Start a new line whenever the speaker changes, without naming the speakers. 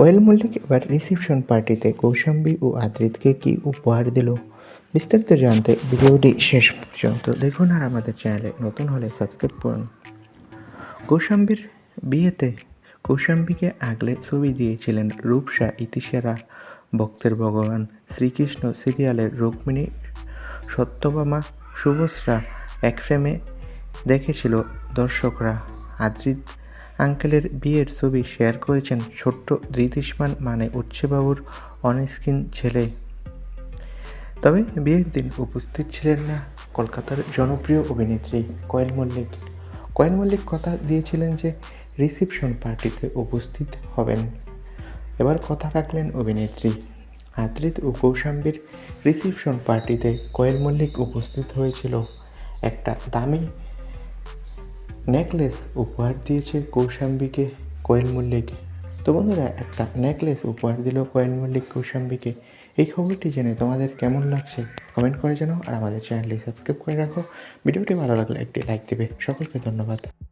কোয়েল মল্লিক এবার রিসেপশন পার্টিতে কৌশাম্বী ও আদ্রিতকে কি উপহার দিল? বিস্তারিত জানতে ভিডিওটি শেষ পর্যন্ত দেখুন আর আমাদের চ্যানেলে নতুন হলে সাবস্ক্রাইব করুন। কৌশাম্বীর বিয়েতে কৌশাম্বীকে আগলে ছবি দিয়েছিলেন রূপসা ইতিসেরা, ভক্তের ভগবান শ্রীকৃষ্ণ সিরিয়ালের রুক্মিণী, সত্যবামা শুভশ্রা, এক ফ্রেমে দেখেছিল দর্শকরা, আদ্রিত আঙ্কেলের বিয়ের ছবি শেয়ার করেছেন ছোট্ট ধৃতিষ্মান মানে উচ্ছেবাবুর অনস্ক্রিন ছেলে। তবে বিয়ের দিন উপস্থিত ছিলেন না কলকাতার জনপ্রিয় অভিনেত্রী কয়েল মল্লিক। কয়েল মল্লিক কথা দিয়েছিলেন যে রিসেপশন পার্টিতে উপস্থিত হবেন। এবার কথা রাখলেন অভিনেত্রী। আদ্রিত ও কৌশাম্বীর রিসেপশন পার্টিতে কয়েল মল্লিক উপস্থিত হয়েছিল। একটা দামি নেকলেস উপহার দিয়েছে কৌশাম্বিকে কোয়েল মল্লিক। তো বন্ধুরা, একটা নেকলেস উপহার দিল কোয়েল মল্লিক কৌশাম্বিকে। এই খবরটি জেনে তোমাদের কেমন লাগছে কমেন্ট করে জানাও আর আমাদের চ্যানেলটি সাবস্ক্রাইব করে রাখো। ভিডিওটি ভালো লাগলে একটি লাইক দেবে। সকলকে ধন্যবাদ।